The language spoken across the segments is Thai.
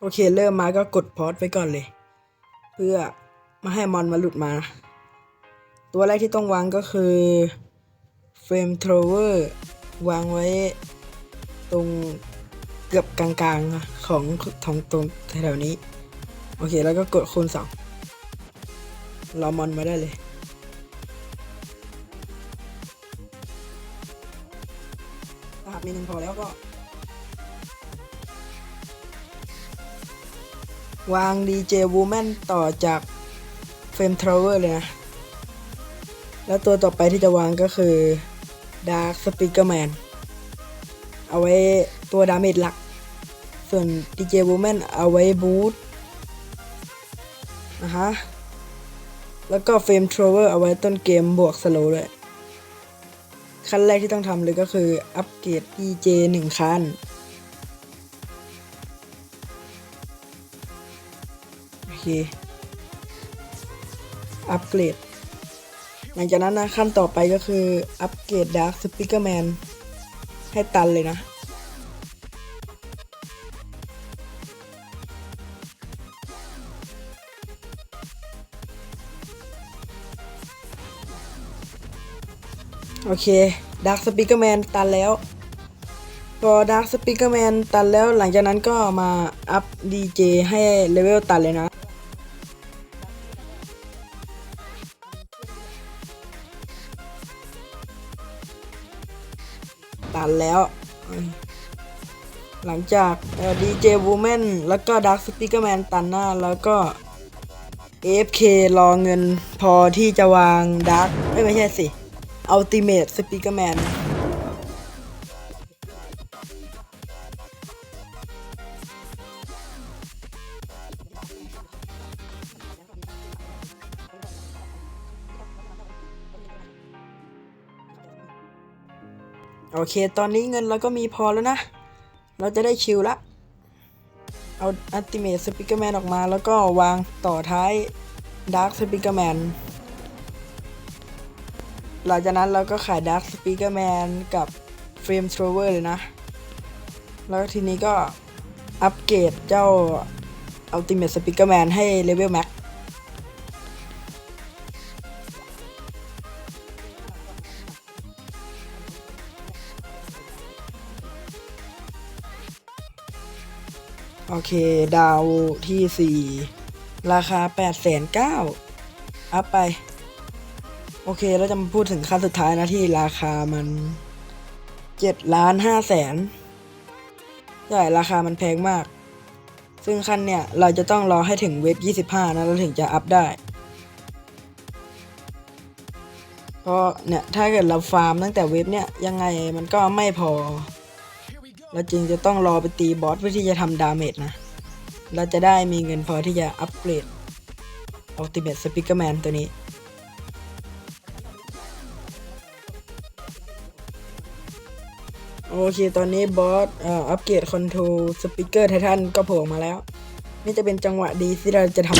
โอเคเริ่มมาก็กดพอสไว้ก่อนเลย เพื่อม่ให้มอนมาหลุดมา ตัวแรกที่ต้องวางก็คือเฟรมทรเวอร์วางไว้ตรงเกือบกลางๆอะของของตรงแถวนี้ โอเคแล้วก็กดคูณสองรอมอนมาได้เลยถ้าหากมีหนึ่งพอแล้วก็ วาง DJ Woman ต่อจากเฟรมทรเวอร์เลยนะ แล้วตัวต่อไปที่จะวางก็คือ Dark Speaker Man เอาไว้ตัวดาเมจหลัก ส่วน DJ Woman เอาไว้บูทนะฮะ แล้วก็เฟรมทรเวอร์เอาไว้ต้นเกมบวกสโลด้วยขั้นแรกที่ต้องทำเลยก็คือ อัปเกรด DJ หนึ่งคัน เค อัปเกรด หลังจากนั้นนะขั้นต่อไปก็คือ อัปเกรด Dark Speaker Man ให้ตันเลยนะ โอเค Dark Speaker Man ตันแล้วพอ Dark Speaker Man ตันแล้วหลังจากนั้นก็มาอัพ DJ ให้เลเวลตันเลยนะ ตันแล้ว หลังจากดีเจวูแมนแล้วก็ Dark Speaker Man ตันหน้า แล้วก็ AFK รอเงินพอที่จะวางดักไม่ใช่สิเอาตีเมทสปีกแมน โอเค ตอนนี้เงินเราก็มีพอแล้วนะ เราจะได้ชิลละ เอา Ultimate Speaker Man ออกมา แล้วก็วางต่อท้าย Dark Speaker Man หลังจากนั้นเราก็ขาย Dark Speaker Man กับ Frame Thrower เลยนะ แล้วทีนี้ก็อัปเกรดเจ้า Ultimate Speaker Man ให้ Level Max โอเค ดาวที่ 4 ราคา8 9 0 0 0อัพไป โอเคแล้วจะมาพูดถึงขั้นสุดท้ายนะที่ราคามัน7ล้าน5แสนใช่ราคามันแพงมาก ซึ่งขั้นเนี่ย เราจะต้องรอให้ถึงเว็บ 25 นะเราถึงจะอัพได้เพราะเนี่ย ถ้าเกิดเราฟาร์มตั้งแต่เว็บเนี่ย ยังไงมันก็ไม่พอ เราจึงจะต้องรอไปตีบอสเพื่อที่จะทำดาเมจนะ เราจะได้มีเงินพอที่จะอัปเกรด Ultimate Speaker Man ตัวนี้ โอเคตอนนี้บอสอ,อัปเกรดคอนโทรลสปีกเกอร์ไททันก็โผล่มาแล้ว นี่จะเป็นจังหวะดีที่เราจะท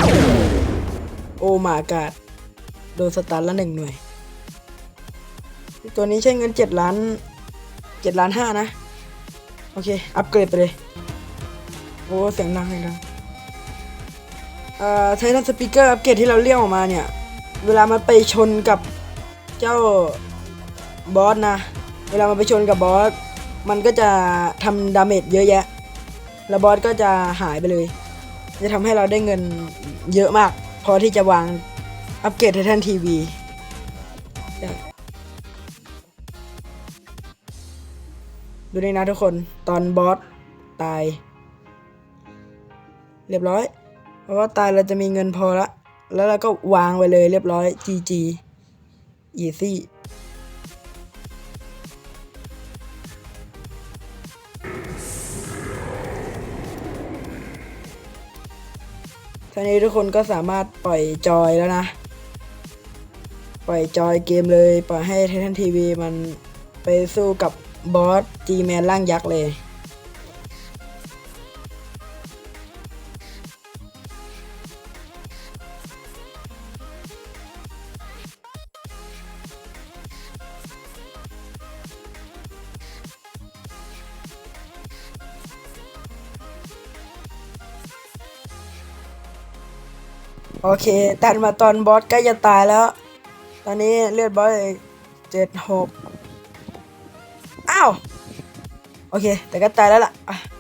ำโอมากาดโดนสตาร์ละหนึ่งหน่วย ตัวนี้ใช้เงินเจ็ดล้านเจ็ดล้านห้านะ อเคอัปเกรดไปเลยโอ้เสียงดังเสียงดังเอ่อไททันสปีกเกอร์อัปเกรดที่เราเรียกออกมาเนี่ย เวลามันไปชนกับเจ้าบอสนะ เวลามันไปชนกับบอส มันก็จะทำดาเมจเยอะแยะ แล้วบอสก็จะหายไปเลย จะทำให้เราได้เงินเยอะมาก พอที่จะวางอัปเกรดไททันทีวี ดูนี่นะทุกคนตอนบอสตาย เรียบร้อย เพราะว่าตายเราจะมีเงินพอละ แล้วเราก็วางไว้เลยเรียบร้อย GG easy ทีนี้ทุกคนก็สามารถปล่อยจอยแล้วนะ ปล่อยจอยเกมเลย ปล่อยให้ไททันทีวีมันไปสู้กับ บอสจีแมนร่างยักษ์เลยโอเค ตัดมาตอนบอสใกล้จะตายแล้ว ตอนนี้เลือดบอสเจ็ดหก Ow! Okay, dah gatal dah lah. Ah.